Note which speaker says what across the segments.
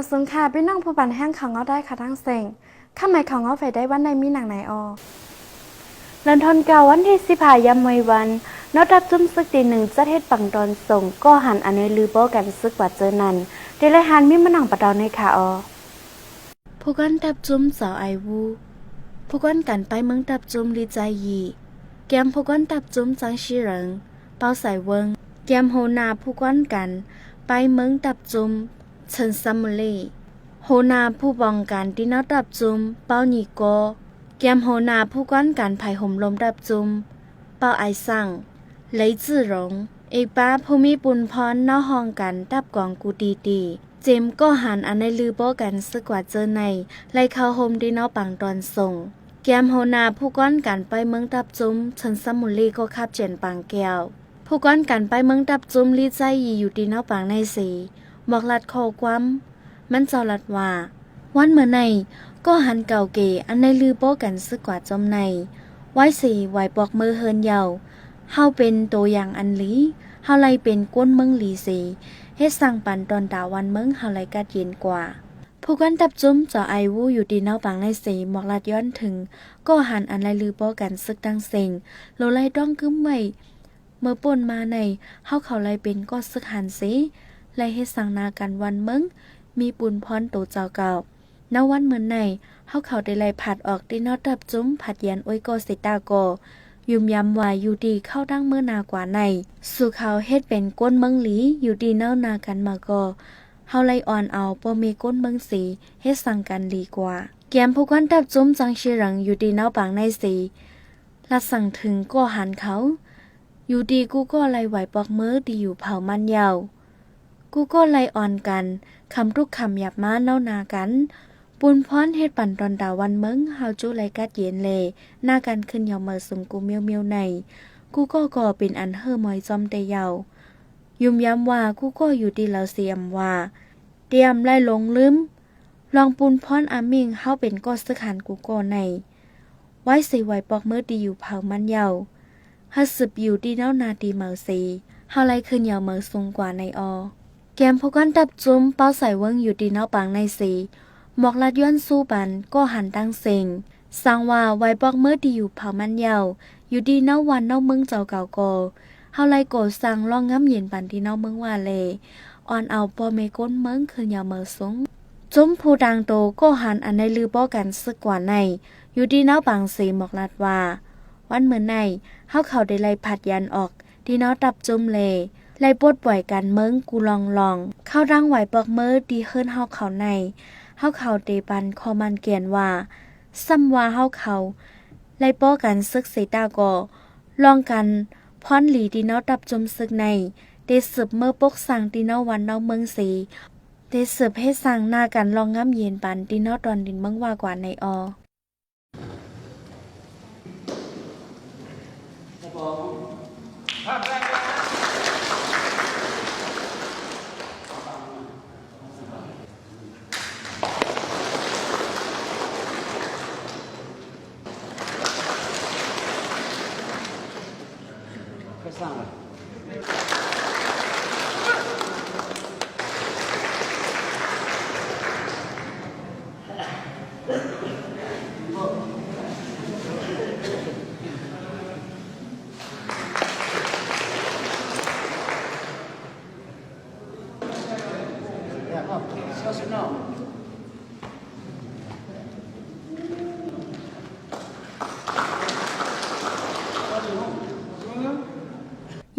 Speaker 1: มาสูงค่ะพี่น้องผู้บันแห้งของเอาได้ค่ะทั้งเซ็งข้าหมายของเอาไฟได้วันในมีหนังไหนออลันทนเก่าวันที่สิพายามวยวันนอดับจุ้มซึกตีหนึ่งจะเทศปังดอนส่งก็หันอันในลือโบกันซึกว่าเจอนันเดลยหันมีมันหนังประดาวในค่ะออผู้กันดับจุ้มสาวไอวูผู้กันกันไปเมืองดับจุ้มลีใจยีแกมผู้กันดับจุ้มจังชีเหริงเป้าใส่เวิงแกมโฮนาผู้กันกัน ไปเมืองดับจุ้ม เฉินซัมมลีโฮนาผู้บองการที่นัดดับจุม เป้าหนีโกเกมโฮนาผู้ก้อนการไผ่ห่มลมดับจุม เป้าไอสั่งเลยจื่อหลงอีกป้าผู้มีปุนพรนอห้องกันดับกองกูดีดีเจมก็หันอันในลือโบกันสกว่าเจอในไลเข้าโฮมดีนอปังตอนส่ง แกมโฮนาผู้ก้อนกันไปเมืองดับจุมเฉินซัมมุลีก็ขับเจนปังแก้วผู้ก้อนกันไปเมืองดับจุมลีใจยีอยู่ดีนอปังในสี บอกลัดคอความมันเจ้าลัดว่าวันเมื่อในก็หันเก่าเกอันในลือโป้กันซึกกว่าจมในไว้สีไหวปอกมือเฮินเยาเฮาเป็นตัวอย่างอันลีเฮาไลเป็นก้นเมืองลีสีเฮ็ดสั่งปันตอนดาวันเมืองเฮาไลกัดเย็นกว่าผู้กันตับจุ้มจาะไอวูอยู่ดีเนาปังในสีหมอกลัดย้อนถึง ก็หันอันไรลือโป้กันซึกดังเซ็งโลไลต้องกึ้มไว้เมื่อป่นมาในเฮาเขาไลเป็นก็ซึกหันสี ไล่ให้สั่งนากันวันเมึงมีปุนพรโตเจ้าเก่าณวันเหมือนในเฮาเขาได้ไล่ผัดออกที่นอดับจุ้มผัดยันโอ้ยโกสิตาโกยุมยำวายอยู่ดีเข้าดั้งเมื่อนากว่าใน สู่เขาเฮ็ดเป็นก้นเมืองหลีอยู่ดีเน่านากันมาก็เฮาไล่อ่อนเอาบ่มีก้นเมืองสีเฮ็ดสั่งกันดีกว่าแกมผู้กันดับจุ้มจังชีรังอยู่ดีเน่าปางในสีลัดสั่งถึงก็หันเขา อยู่ดีกูก็ไล่ไหวปอกมือดีอยู่เผามันยาว กูก็ไลออนกัน คำทุกคำหยาบมาเน่านากันปุนพรเฮ็ดปั่นตอนดาวันเมึงเฮาจูไลกัดเย็นเลหน้ากันขึ้นยอมเมอสุงกูเมียวเมียวใน กูก็ก่อเป็นอันเฮอมอยจอมเตยาวยุมย้ำว่ากูก็อยู่ดีแล้วเสียมว่า เตรียมไล่ลงลืม ลองปุนพรอามิงเฮาเป็นก็สึกหันกูก็ใน ไว้สิไหวปอกมือดีอยู่เผามันเยาฮัสบอยู่ดีเน่านาดีเมอสีเฮาไลขึ้นยาวเมอสูงกว่าในออ กมพกันดับจุ้มเป้าใส่เวิงอยู่ดีเนาปังในสีหมอกลัดย้อนสู้ปันก็หันตั้งเซ็งสังว่าไว้บอกเมื่อดีอยู่เผามันเยาอยู่ดีเนาวันเนามึงเจ้าเก่าโกเฮาไลโกสั่งล่องง้ำเย็นปันที่เนามึงว่าเลอ่อนเอาปอเมก้นเมืองคืนยาวเมอสงจุ้มผู้ดังโตก็หันอันในลือป้อกันซึกกว่าใน อยู่ดีเนาปังสีหมอกลัดว่า วันเหมือนในเฮาเขาได้ไลผัดยันออกดีเนาะตับจุ้มเล ไล่ปดปล่อยกันเมิงกูลองลอง เข้ารังไหวปอกเมื่อดีขึ้นเฮาเขาในเฮาเขาเตปันคอมันเกียนว่าซ้ำว่าเฮาเขาไล่ป้อกันซึกเสตาก็ลองกันพรหลีดีเนาะตับจมซึกในเดสืบเมื่อปกสั่งดีเนาวันเนาเมืองสีเดสืบให้สั่งหน้ากันลองง้ำเย็นปันดีเนาตอนดินเมืองว่ากว่าในออ
Speaker 2: ก็สร้างเ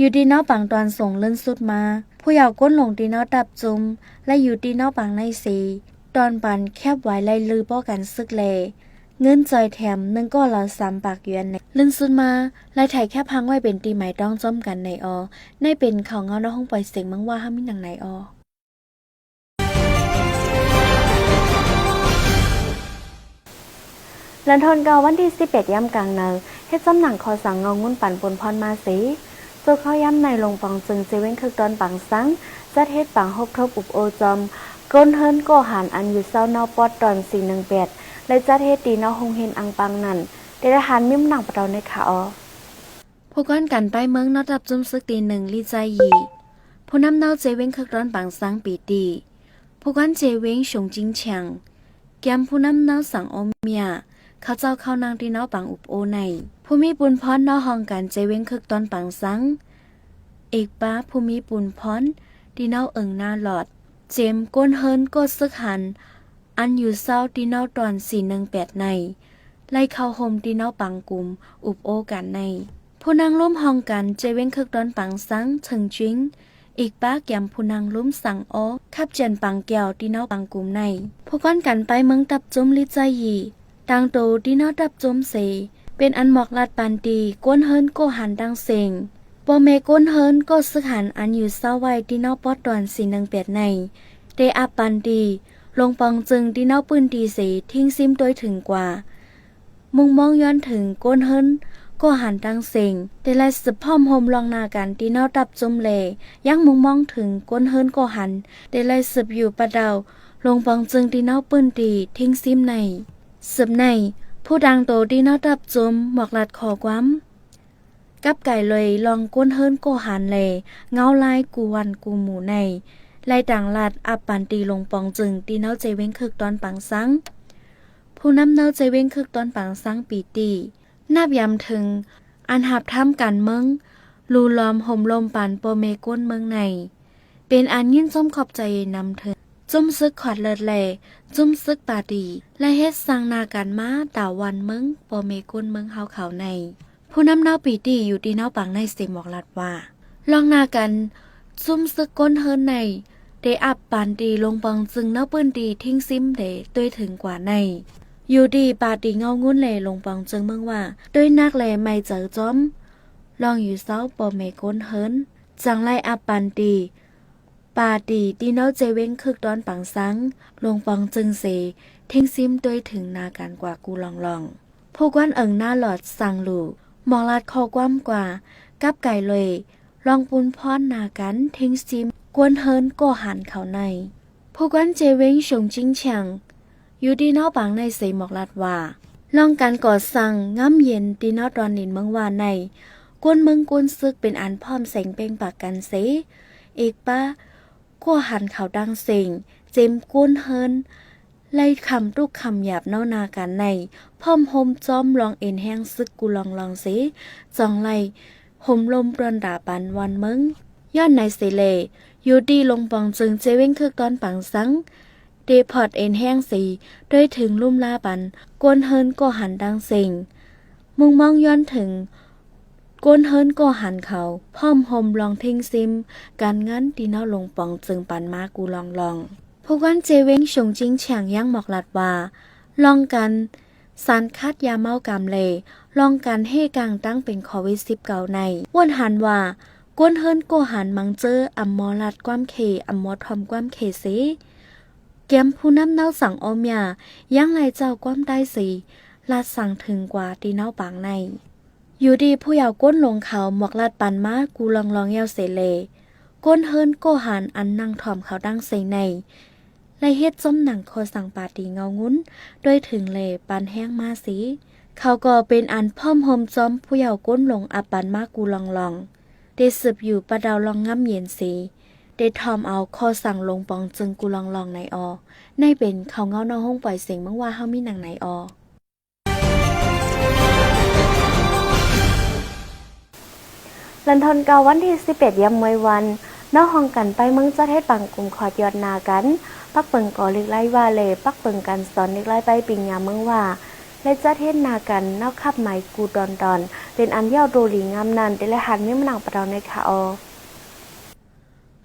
Speaker 2: อ
Speaker 1: ยู่ดีนอปังตอนส่งเลื่นสุดมา ผู้ยาวก้นหลงดีนอดับจุม และอยู่ดีนอปังในสี ตอนปันแคบไว้ไล่ลือป้อกันซึกเลเงินจอยแถมนึงก็ละสามปากยวนในลื่นสุดมาไล่ไถแคบพังไว้เป็นตีหมายต้องจอมกันในออในเป็นเขาเงาในห้องปล่อยเสียงมังว่าห้ามิหนังไหนออลันทนเกาวันที่11ย่ำกลางเนอเฮ็ดจำหนังคอสังเงางุ่นปั่นปนพรมาสี โจเข้าย่ำในลงปังจึงเจเว้นคือตอนปังสังจัดเฮ็ดปังฮบทบอุบโอจอมก้นเฮิรนก็หันอันอยู่เศร้าเนาปอดตอน418และจัดเฮ็ดตีเนาหงเฮนอังปังนั่นได้ทหารมิมหนังประเราในขาออผู้ก้อนกันไปเมืองนอดับจุมซึกตีหนึ่งลีใจยีผู้นำเนาเจเว้นคือตอนปังสังปีตีผู้กันเจเวงชงจิงเฉียงแกมผู้นำเนาสังอมเมีย เขาเจ้าเข้านางที่เนาปังอุบโอในผู้มีปุนพรนาห้องกันเจเวงคึกตอนปังสัง เอกป้าผู้มีปุนพรที่เนาเอิงหน้าหลอด เจมก้นเฮินก็ซึกหัน อันอยู่เศร้าที่เนาตอนสี่หนึ่งแปดใน ไล่เข้าโฮมที่เนาปังกลุ่มอุบโอกันในผู้นางล้มห้องกันเจเว้งคึกดอนปังสังเฉิงจิงอีกป้าแกมผู้นางล้มสั่งออขับเจนปังแก้วที่เนาปังกลุ่มในพวกก้อนกันไปเมืองตับจมลิใจยี ตังโตที่นาตับจมเส เป็นอันหมอกลาดปันตีก้นเฮินโกหันดังเสงปอเมก้นเฮินก็ซึกหันอันอยู่เศร้าไว้ที่นาปอดตอนสีหนึ่งเปียดในเดอาปันดี ลงปองจึงที่นาปืนดีเสทิ้งซิมโดยถึงกว่า มุงมองย้อนถึงก้นเฮินก็หันดังเสงแต่ลายสืบพ่อมโฮมลองนากันที่นาตับจมเลยังมุงมองถึงก้นเฮินก็หันแต่ลายสืบอยู่ประดาลงปองจึงที่เนาปืนดีทิ้งซิมใน สืบใน ผู้ดังโตที่เนาตับจมหมอกหลัดขอความกับไก่เลยลองก้นเฮิรนโกหันเลยเงาลายกูวันกูหมูในไล่ต่างลาดอับปันตีลงปองจึงตีเนาใจเว้งคึกตอนปังสัง ผู้นำเนาใจเว้งคึกตอนปังสังปีตีนับยำถึง อันหับท่ำกันเมืองลูลอมห่มลมปันโปเมก้นเมืองใน เป็นอันยิ่นส้มขอบใจนำถึง จุ่มซึกขวัดเลิศแลจุ่มซึกปาดี และเฮ็ดสร้างนากันมาตาวันเมืองปอเมกุนเมืองเฮาเขาใน ผู้นำเนาปีตีอยู่ที่เนาปังในเสหมอกลัดว่า ลองนากันซุ่มซึกก้นเฮิรนในเดอับปานดีลงปังจึงเนาปืนดีทิ้งซิมเดด้วยถึงกว่าในอยู่ดีปาดีเงางุ้นเลลงปังจึงเมืองว่าด้วยนักแลไม่เจอจอม ลองอยู่เศร้าปอเมก้นเฮิรนจังไล่อับปานดี ปาดีตีเนาเจเว้งคึกตอนปังสัง ลงปองจึงเสทิ้งซิมด้วยถึงนาการกว่ากูลองลองผู้กวนเอิงหน้าหลอดสั่งลูกหมอลาดคอกว้ำกว่า กับไก่เลยลองปุนพรนากันทิ้งซิม กวนเฮินก็หันเขาในผู้กวนเจเว้งชงจิงเฉียงอยู่ดีเนาปังในเสหมอกลาดว่าลองการก่อสั่งง่ำเย็นตีเนาตอนนินเมืองวานในกวนเมืองกวนซึกเป็นอันพร้อมแสงเป่งปากกันเสเอกป้า กัวหันเขาดังเสิงเจมก้นเฮินไล่คำตุกคำหยาบเน่านากันในพ่อมโฮมจอมลองเอ็นแห้งซึกกูลองลองสิจองไล่ห่มลมปรนดาปันวันมึงย้อนในเสเลยูดีลงปองจึงเจเว้งคือก้อนปังสังเดพอดเอ็นแห้งสีด้วยถึงลุ่มลาปันกวนเฮินก็หันดังเสิงมุงมองย้อนถึง ก้นเฮิรนก็หันเขาพ่อมหมลองทิ้งซิม การงั้นตีเนาลงปองจึงปันมากูลองลองพวกวันเจเว้งชงจิงเฉียงย่างหมอกหลัดว่าลองกันสารคัดยาเมากามเลลองกันให้กลางตั้งเป็นโควิดสิบเก่าในว่นหันว่าก้นเฮิรนก็หันมังเจออัมมอลัดความเคอัมมอทอมความเคสิแกมผู้น้ำเนาสั่งอมยายังไรเจ้าความได้สีลาดสั่งถึงกว่าตีเน่าปางใน อยู่ดีผู้ยาวก้นลงเขาหมอกลาดปันมากูลองลองเยาวเสเล ก้นเฮิรนโกหันอันนั่งถอมเขาดังใส่ในและเฮ็ดจมหนังคอสั่งปาตีเงางุ้นโดยถึงเลปันแห้งมาสี เขาก็เป็นอันพ่อมโฮมจอมผู้ยาวก้นลงอับปันมากูลองลองเดสืบอยู่ประดาวลองง่ำเย็นสีเดทอมเอาคอสั่งลงปองจึงกูลองลองในออในเป็นเขาเงาหนอห้องปล่อยเสียงเมื่อว่าเฮามีหนังในออ
Speaker 3: ลันทนเกาวันที่11ยามมวยวันนอกห้องกันไปเมืองจะเทศปังกลุ่มขอดยอดนากัน ปักเปิงก่อเล็กไล่ว่าเลยปักเปิงกันสอนเล็กไล่ไปปิงยามเมืองว่า และจะเทศนากันนอกขับไหมกูดอนดอน เป็นอันเย่าโดหลีงามนันเดลหันไม่มนังประดาในคาออ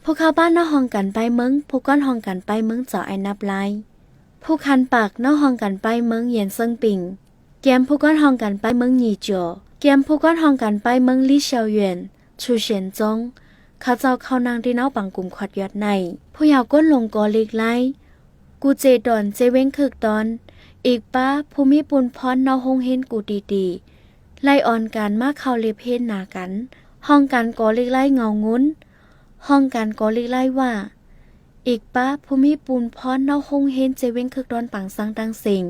Speaker 1: พวกเขาบ้านนอกห้องกันไปเมืองพวกก้อนห้องกันไปเมืองเจาะไอ้นับไลผู้คันปากนอกห้องกันไปเมืองเย็นเซิงปิงแกมผู้ก้อนห้องกันไปเมืองหยีจัว แกมผู้ก้อนห้องกันไปเมืองลี่เฉาเหวียนชูเฉียนจงเขาเจ้าเข้านางที่เนาปังกลุ่มขวัดยอดใน ผู้ยาวก้นลงกอเล็กไลกูเจดอนเจเว้งคึกตอน อีกป้าภูมิปุนพรเนาหงเห็นกูดีดีไล่ออนการมาเข้าเลเพนนากัน ห้องกันกอเล็กไลเงางุ้น ห้องการกอลิไลว่า อีกป้าภูมิปูนพรเนาคงเฮนเจเว้งคึกดอนปังสังดังสิง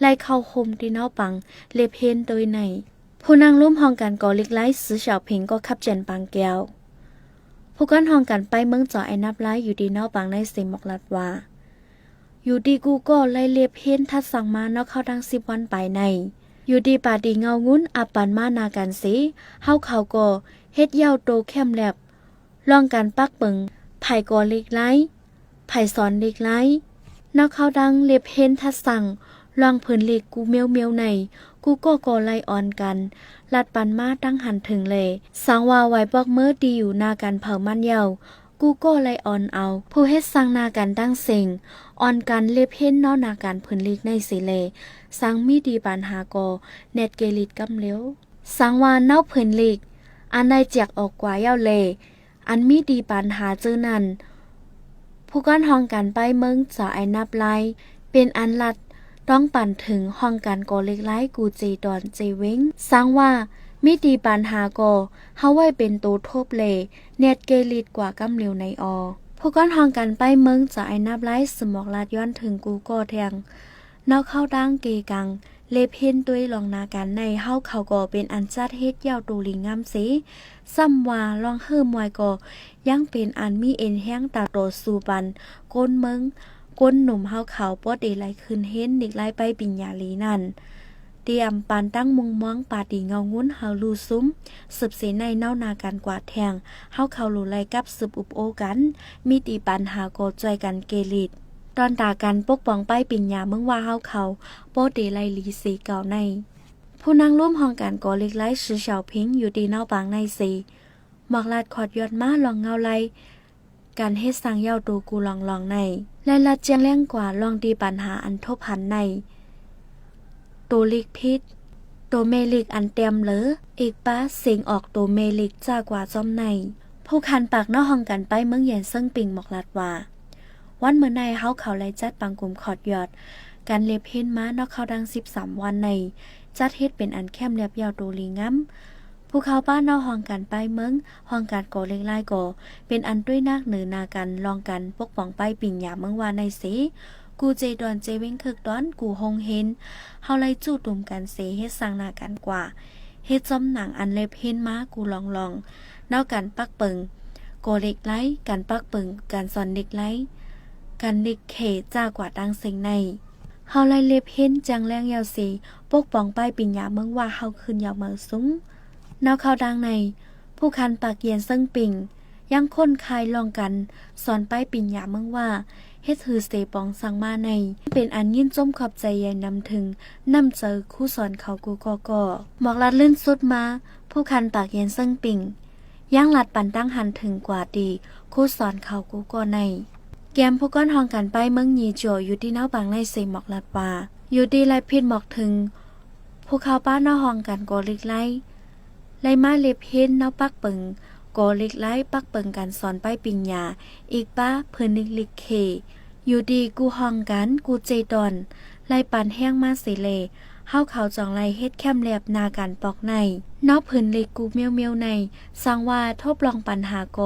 Speaker 1: ไล่เข้าคมที่เนาปังเลเพนโดยใน ผู้นางร่วมห้องการกอลิไล่ซื้อเฉาเพิงก็ขับเจนปังแก้วผู้กันห้องกันไปเมืองจ่อไอนับไล่อยู่ดีเนาปังในสิงหมอกลัดว่า อยู่ดีกูก็ไล่เลียบเห็นทัดสั่งมานาะเข้าดังสิบวันไปในอยู่ดีป่าดีเงางุ้นอับปันมานากันสิเฮาเขาก็เฮ็ดยาวโตแคมแลบลองการปักเปิงไผ่ก่อเล็กไลไผ่สอนเล็กไลนอกเขาดังเล็บเห็นทัดสั่งลองเพิ่นเล็กกูเมียวเมียวใน กูก็กอไล่ออนกัน ลัดปันมาตั้งหันถึงเลยสังว่าไว้บอกเมื่อดีอยู่นากันเผามันเยากูก็ไลออนเอา ผู้เฮ็ดสังนากันตั้งเสิงออนกันเล็บเห็นนอนากันเพิ่นเล็กในสิเลสังมีดีปัญหากอเน็ตเกลิดกำเลี้ยวสังวาเน่าเพิ่นเลิกอันได้แจกออกกว่าเย้าเลอันมีดีปัญหาเจอนั่นผู้ก้อนห้องกันไปเมืองจะไอนับไลเป็นอันลัด ต้องปั่นถึงห้องการกอเล็กไลกูเจดอนเจเว้งสังว่ามีดีปัญหากอเฮาไว้เป็นตัวทบเลเน็ตเกลิดกว่ากำเลียวในออผู้ก้อนห้องกันไปเมืองจะไอนับไลสมอกลาดย้อนถึงกูก็แทงนอกเข้าดังเกกัง เลเพนด้วยลองนากันในเฮาเขาก็เป็นอันจัดเฮ็ดยาวตูลิงงามสิซ้ำว่าลองเฮิมมวยก็ยังเป็นอันมีเอ็นแห้งตาโตสูปันก้นเมือง ก้นหนุ่มเฮาเขาปอดเดไลขึ้นเห็นเด็กไล่ไปปิญญาลีนั่นเตรียมปานตั้งมุงมองปาดีเงางุ้นเฮาลูซุ้มสืบเสในเน่านาการกวาดแทงเฮาเขาหลูไลกับสืบอุบโอกัน มีตีปัญหาโกจอยกันเกลิดตอนตากันปกป้องไปปิญญาเมืองว่าเฮาเขาโปเดไลลีสีเก่าใน ผู้นั่งร่วมห้องการก่อเล็กไล่ชื่อเฉาพิงอยู่ดีเน่าปางในสีหมอกลาดขอดยอดมาลองเงาไลการเฮ็ดสังเย้าตูกูลองลองใน และลัดเจียงแรงกว่าลองดีปัญหาอันทบหันใน ตัวลิกพิษตัวเมลิกอันเต็มเหลออีกป้าเสียงออกตัวเมลิกจ้ากว่าจอมใน ผู้คันปากนอกห้องกันไปเมืองเย็นซึ่งปิงหมอกลาดว่า วันเมื่อในเฮาเขาไลจัดปังกลุ่มขอดยอด การเล็บเห็นม้านอกเขาดัง13วันใน จัดเฮ็ดเป็นอันแคมเรียบยาวโดลีงาม ภูเขาป้านนอกห้องกันไปเมืองห้องการก่อเล็กไล่โก เป็นอันด้วยนักเหนือนากันลองกันปกป้องไปปิ่งหยาเมืองวานในสีกูเจดอนเจเว้งคึกดอนกูฮงเห็นเฮาไล่จู่ตุ่มกันเสเฮ็ดสร้างนากันกว่าเฮ็ดจอมหนังอันเล็บเห็นมากูลองลองนอกกันปักเปิงโกเล็กไล่การปักเปิงการสอนเล็กไล่กันเดิกเขจ้ากว่าดังเสิงในเฮาไล่เล็บเห็นจังแรงยาวสีปกป้องป้ายปิญญาเมืองว่าเฮาขึ้นยาวเมืองสูง นอกเข้าดังใน ผู้คันปากเย็นซึ่งปิ่งยังค้นคายลองกันสอนป้ายปิญญาเมืองว่าเฮ็ดถือเสปองสังมาใน เป็นอันยินจมขอบใจใหญ่นำถึงนำเจอคู่สอนเขากูกอกอหมอกลัดลื่นสุดมา ผู้คันปากเย็นซึ่งปิ่งย่างหลัดปันตั้งหันถึงกว่าดีคู่สอนเขากูกอใน แกมผู้ก้อนห้องกันไปเมืองยีโจอยู่ที่เน้าบางในเซหมอกลัดว่าอยู่ดีไลพิดหมอกถึงผู้เขาป้าน้าห้องกันโกลิกไล ไลมาเล็บเห็นเน้าปักเปิงโกลิกไลปักเปิงกันสอนไปปิญญาอีกป้าเพิ่นลิกลิกเค อยู่ดีกูห้องกันกูเจดอนไลปันแห้งมาสิเลเฮาเขาจองไลเฮ็ดแคมแลบนาการปอกใน นอกเพิ่นเล็กกูเมียวเมียวในสังว่าทบลองปัญหาโก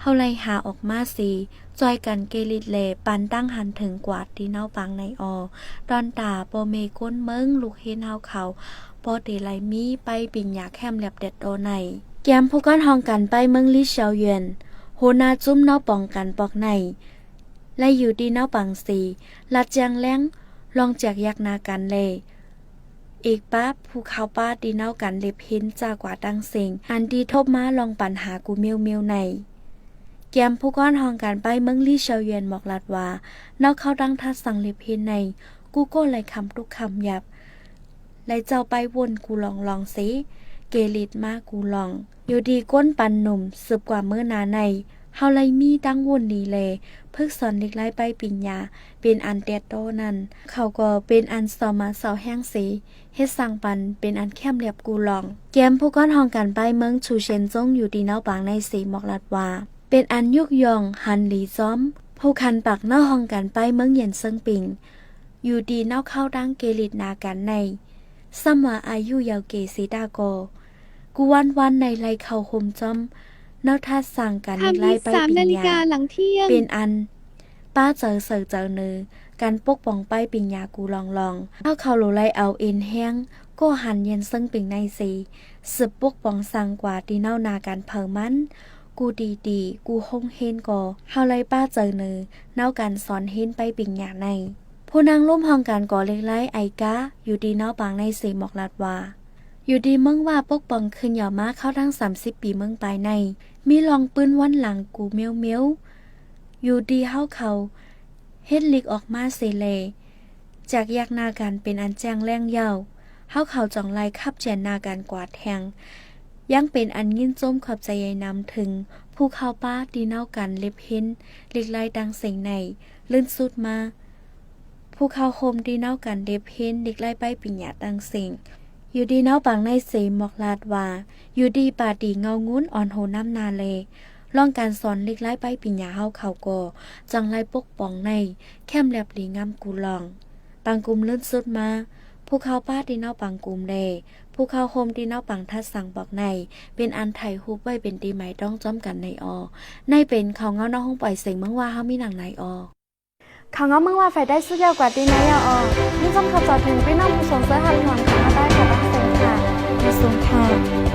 Speaker 1: เฮาไลหาออกมาสีจอยกันเกลิดเลปันตั้งหันถึงกวาดที่เน่าปังในออดอนตาโปเมก้นเมิงลูกเห็นเฮาเขา ปอเตไลมีไปปิ่นยาแคมแลบเด็ดโดในแกมผู้ก้อนห้องกันไปเมืองลิเชาเยนโหนาจุ้มเน่าปองกันปอกใน และอยู่ดีเน่าปังสีลัดจางแล้งลองจากยักนากันเลยอีกป้าภูเขาป้าดีเน่ากันเล็บหินจากกว่าดังเสิงอันดีทบมาลองปัญหากูเมียวเมียวในแกมผู้ก้อนห้องการไปเมืองลี่เชาเยนบอกลัดว่าเนอกเข้าดังทัดสั่งเล็บหินใน กูโก็เลยคำทุกคำหยับ ไลเจ้าไปวนกูลองลองสิเกลิดมากูลอง อยู่ดีก้นปันหนุ่มสืบกว่าเมื่อนาในเฮาไลมีตั้งวนดีเลยเพิกสอนเด็กไล่ไปปิญญา เป็นอันเตโตนั้นเขาก็เป็นอันสอมาเสาแห้งสีเฮ็ดสั่งปันเป็นอันแคมเรียบกูลอง แกมผู้ก้อนห้องกันไปเมืองชูเชนจงอยู่ดีเนาปางในสีหมอกลัดว่าเป็นอันยุกยองหันหลีซ้อม ผู้คันปากเนาห้องกันไปเมืองเย็นเซิงปิงอยู่ดีเนาเข้าดังเกลิดนากันใน ซ้ำว่าอายุยาวเกสีดาโกกูวันวันในไลเขาคมจอมเนาทัดสั่งกัน
Speaker 4: ทำ
Speaker 1: ไล่
Speaker 4: อีก
Speaker 1: ไป
Speaker 4: สาม
Speaker 1: ปิญ
Speaker 4: นาฬิกา
Speaker 1: ญา
Speaker 4: หลังเที่ยง
Speaker 1: เป็นอัน ป้าเจอเสิร์เจอเนือการปกป้องไปปิญญากูลองลองถ้าเขาหลูไลเอาเอ็นแห้งก็หันเย็นซึ่งปิงในสีสืบปกป้องสังกว่าดีเน่านาการเผอมันกูดีดีๆกูห้องเฮนก่อเฮาไลป้าเจอเนอเนาการสอนเฮนไปปิงหยาใน ผู้นางร่วมห้องการก่อเล็กไล่ไอกาอยู่ดีเนาปางในสีหมอกลาดว่า อยู่ดีเมืองว่าปกป้องขึ้นยาวมาเข้าทั้ง30ปีเมืองปลายใน มีลองปืนวันหลังกูเมียวเมียวอยู่ดีเฮาเขาเฮ็ดลิกออกมาเสเล จากแยกหน้ากันเป็นอันแจ้งแรงเยาวเฮาเขาจ่องไล่ขับแจนหน้ากันกวาดแทงยังเป็นอันยินจมขอบใจใยนำถึง ผู้เข้าป้าดีเน่ากันเล็บเห็นเล็กไล่ดังเสียงในลื่นสุดมา ผู้เข้าโคมดีเนากันเล็บเห็นเล็กไล่ใบปิญญาดังสียงอยู่ดีเนาปังในเสหมอกลาดว่า อยู่ดีป่าดีเงางุ้นอ่อนโหน้ำนาเลลองการสอนเล็กไล่ใบปิญญาเฮาเขาก่อจังไล่ปกป้องใน แคมแลบหลีงามกูลอง ปังกุมเลื่นสุดมาผู้เข้าป้าดีเนาปังกุมเลผู้เข้าโฮมดีเนาปังทัดสั่งบอกใน เป็นอันไทยฮุบไว้เป็นตีไหมต้องจ้อมกันในอในเป็นเขาเงาเนอกห้องปล่อยเสียงเมื่อว่าเฮามีหนังในอเขางเอามึงว่าไฟได้สุดยอดกว่าดีนะยาออนี่จำขับจอดถึงพี่น้องผู้สงเสื้อหันหวังขังมาได้กับบ้านเซนค่ะมีสูงค่ะ